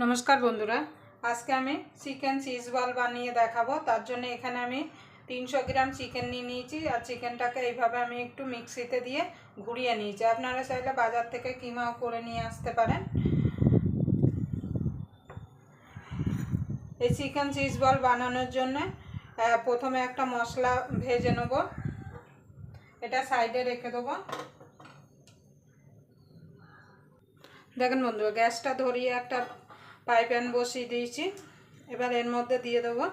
নমস্কার বন্ধুরা, আজকে আমি চিকেন চিজ বল বানিয়ে দেখাবো। তার জন্য এখানে আমি তিনশো গ্রাম চিকেন নিয়ে নিয়েছি আর চিকেনটাকে এইভাবে আমি একটু মিক্সিতে দিয়ে ঘুরিয়ে নিয়েছি। আপনারা চাইলে বাজার থেকে কিমাও করে নিয়ে আসতে পারেন। এই চিকেন চিজ বল বানানোর জন্য প্রথমে একটা মশলা ভেজে নেব। এটা সাইডে রেখে দেবো। দেখেন বন্ধু গ্যাসটা ধরিয়ে একটা পাই প্যান বসিয়ে দিয়েছি। এবার এর মধ্যে দিয়ে দেবো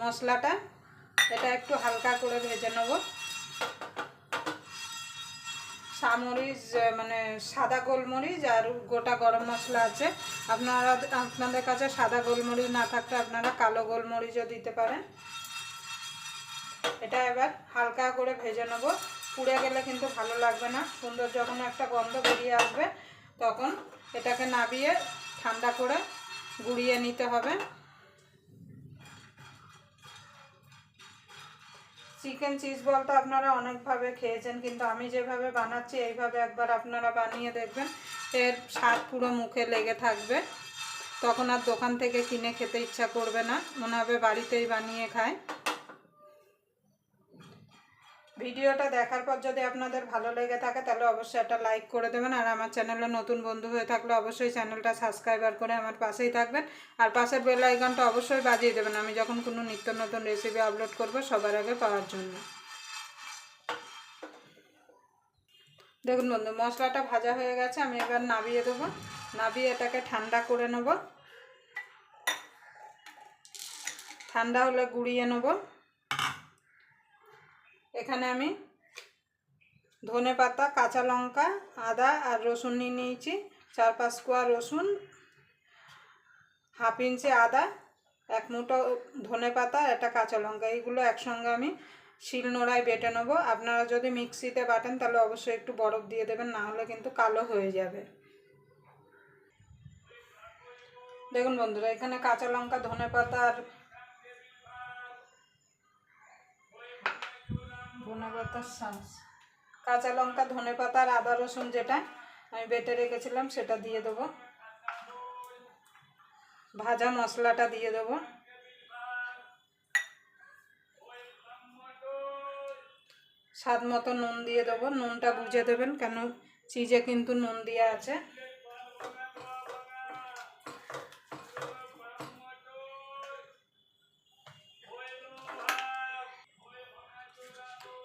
মশলাটা। এটা একটু হালকা করে ভেজে নেব। সামরিচ মানে সাদা গোলমরিচ আর গোটা গরম মশলা আছে। আপনারা, আপনাদের কাছে সাদা গোলমরিচ না থাকলে আপনারা কালো গোলমরিচও দিতে পারেন। এটা এবার হালকা করে ভেজে নেব। পুড়ে গেলে কিন্তু ভালো লাগবে না। সুন্দর যখন একটা গন্ধ বেরিয়ে আসবে, তখন এটাকে নাবিয়ে ঠান্ডা করে গুঁড়িয়ে নিতে হবে। চিকেন চিজ বলতে আপনারা অনেকভাবে খেয়েছেন, কিন্তু আমি যেভাবে বানাচ্ছি, এইভাবে একবার আপনারা বানিয়ে দেখবেন, এর স্বাদ পুরো মুখে লেগে থাকবে। তখন আর দোকান থেকে কিনে খেতে ইচ্ছা করবে না, মনে হবে বাড়িতেই বানিয়ে খায়। ভিডিওটা দেখার পর যদি আপনাদের ভালো লেগে থাকে, তাহলে অবশ্যই একটা লাইক করে দেবেন। আর আমার চ্যানেলে নতুন বন্ধু হয়ে থাকলে অবশ্যই চ্যানেলটা সাবস্ক্রাইবার করে আমার পাশেই থাকবেন। আর পাশের বেল আইকনটা অবশ্যই বাজিয়ে দেবেন। আমি যখন কোনো নিত্য নতুন রেসিপি আপলোড করব, সবার আগে পাওয়ার জন্য। দেখুন বন্ধু, মশলাটা ভাজা হয়ে গেছে। আমি এবার নাবিয়ে দেবো। নাবিয়ে এটাকে ঠান্ডা করে নেব। ঠান্ডা হলে গুঁড়িয়ে নেব। এখানে আমি ধনে পাতা, কাঁচা লঙ্কা, আদা আর রসুন নিয়ে নিয়েছি। চার পাঁচ কোয়া রসুন, হাফ ইঞ্চি আদা, এক মুঠো ধনে পাতা, একটা কাঁচা লঙ্কা। এইগুলো একসঙ্গে আমি শিল নোড়ায় বেটে নেব। আপনারা যদি মিক্সিতে বাটেন তাহলে অবশ্যই একটু বরফ দিয়ে দেবেন, না হলে কিন্তু কালো হয়ে যাবে। দেখুন বন্ধুরা, এখানে কাঁচা লঙ্কা, ধনে পাতা আর ধনে পাতার শাঁস কাঁচা লঙ্কা, ধনে পাতা আর আদা রসুন যেটা আমি বেটে রেখেছিলাম, সেটা দিয়ে দেবো। ভাজা মশলাটা দিয়ে দেবো। স্বাদ মতো নুন দিয়ে দেবো। নুনটা বুঝে দেবেন কেন, চিজে কিন্তু নুন দেওয়া আছে।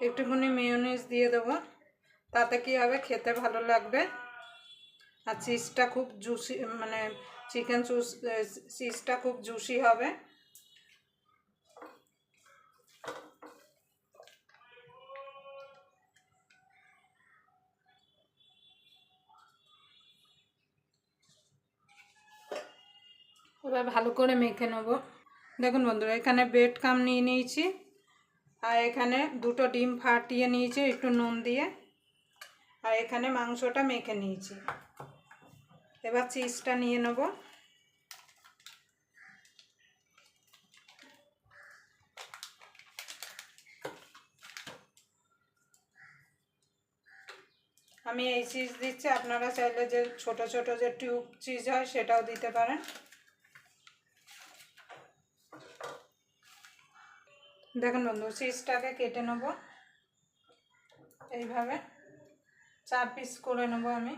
একটুখানি মেয়োনিজ দিয়ে দেবো। তাতে কি হবে? খেতে ভালো লাগবে। আর চিজটা খুব জুসি মানে চিকেন চুস চিজটা খুব জুসি হবে। এবার ভালো করে মেখে নেব। দেখুন বন্ধুরা, এখানে বেড কাম নিয়ে নিয়েছি। আর এখানে দুটো ডিম ফাটিয়ে নিয়েছি, একটু নুন দিয়ে। আর এখানে মাংসটা মেখে নিয়েছি। এবার চিজটা নিয়ে নেব। আমি এই চিজ দিচ্ছি, আপনারা চাইলে যে ছোট ছোট যে টিউব চিজ হয়, সেটাও দিতে পারেন। দেখুন বন্ধু সিজটাকে কেটে নেব। এইভাবে চার পিস করে নেব আমি।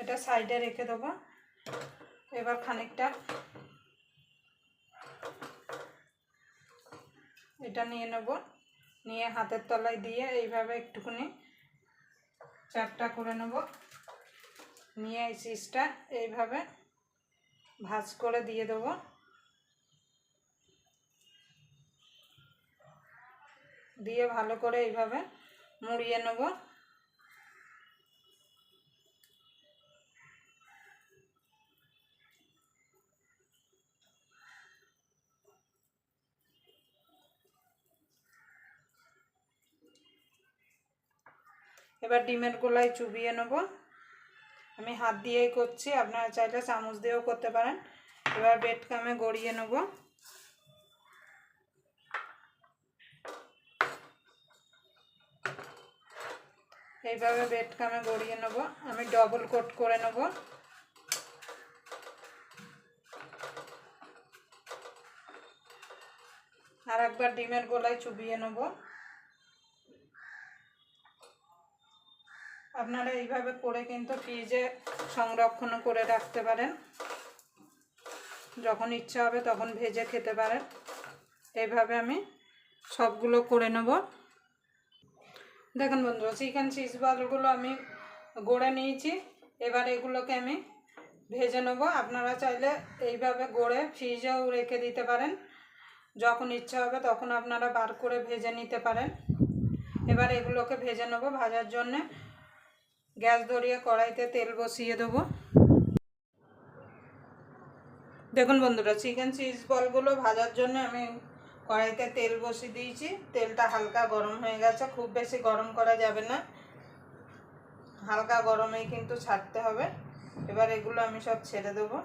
এটা সাইডে রেখে দেবো। এবার খানিকটা এটা নিয়ে নেব। নিয়ে হাতের তলায় দিয়ে এইভাবে একটুখানি চারটা করে নেব। নিয়ে এই চিজটা এইভাবে ভাজ করে দিয়ে দেব। দিয়ে ভালো করে এইভাবে মুড়িয়ে নেব। এবার ডিমের গোলায় চুবিয়ে নেব। আমি হাত দিয়েই করছি, আপনারা চাইলে চামচ দিয়েও করতে পারেন। এবার বেড কামে গড়িয়ে নেব। এইভাবে বেড কামে গড়িয়ে নেব। আমি ডবল কোট করে নেব। আর একবার ডিমের গোলায় চুবিয়ে নেব। আপনারা এইভাবে করে কিন্তু ফ্রিজে সংরক্ষণ করে রাখতে পারেন। যখন ইচ্ছা হবে তখন ভেজে খেতে পারেন। এইভাবে আমি সবগুলো করে নেব। দেখুন বন্ধু চিকেন চিজ বলগুলো আমি গড়ে নিয়েছি। এবার এগুলোকে আমি ভেজে নেব। আপনারা চাইলে এইভাবে গড়ে ফ্রিজেও রেখে দিতে পারেন। যখন ইচ্ছা হবে তখন আপনারা বার করে ভেজে নিতে পারেন। এবার এগুলোকে ভেজে নেব ভাজার জন্যে। গ্যাস ধরিয়ে কড়াইতে তেল বসিয়ে দেবো। দেখুন বন্ধুরা, চিকেন চিজ বলগুলো ভাজার জন্য আমি কড়াইতে তেল বসিয়ে দিয়েছি। তেলটা হালকা গরম হয়ে গেছে, খুব বেশি গরম করা যাবে না। হালকা গরমেই কিন্তু ছাড়তে হবে। এবার এগুলো আমি সব ছেড়ে দেবো।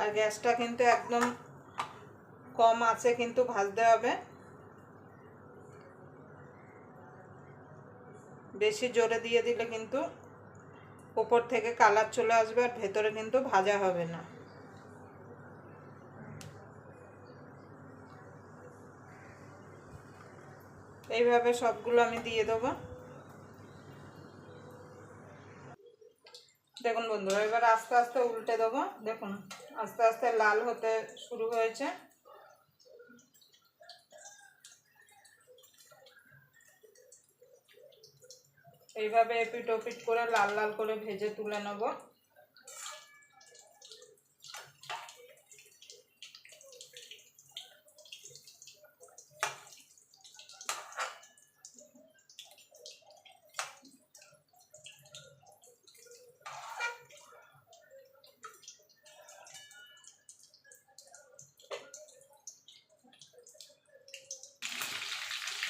আর গ্যাসটা কিন্তু একদম কম আছে কিন্তু ভাজতে হবে। বেশি জোরে দিয়ে দিলে কিন্তু উপর থেকে কালার চলে আসবে আর ভেতরে কিন্তু ভাজা হবে না। এইভাবে সবগুলো আমি দিয়ে দেবো। দেখুন বন্ধুরা, এবার আস্তে আস্তে উল্টে দেবো। দেখুন, আস্তে আস্তে লাল হতে শুরু হয়েছে। এইভাবে এপিট ওপিট করে লাল লাল করে ভেজে তুলে নেব।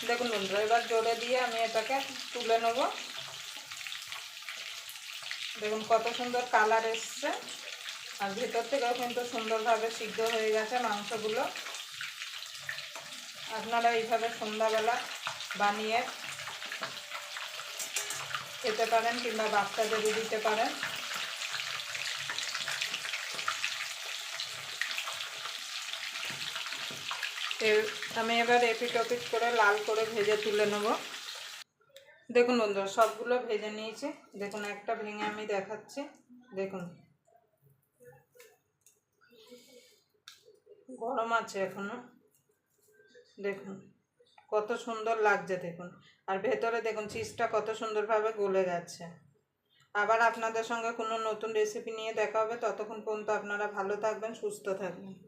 দেখুন বন্ধুরা এবার জোরে দিয়ে আমি এটাকে তুলে নেব। দেখুন, কত সুন্দর কালার এসছে। আর ভেতর থেকেও কিন্তু সুন্দরভাবে সিদ্ধ হয়ে গেছে মাংসগুলো। আপনারা এইভাবে সন্ধ্যাবেলা বানিয়ে খেতে পারেন কিংবা বাচ্চাদেরও দিতে পারেন। আমি এবার এপিট ওপিট করে লাল করে ভেজে তুলে নেব। দেখুন বন্ধুরা, সবগুলো ভেজে নিয়েছি। দেখুন, একটা ভেঙে আমি দেখাচ্ছি। দেখুন। গরম আছে এখনও। দেখুন, কত সুন্দর লাগছে, দেখুন। আর ভেতরে দেখুন চিজটা কত সুন্দরভাবে গলে গেছে আবার আপনাদের সঙ্গে কোনো নতুন রেসিপি নিয়ে দেখা হবে। ততক্ষণ পর্যন্ত আপনারা ভালো থাকবেন, সুস্থ থাকবেন।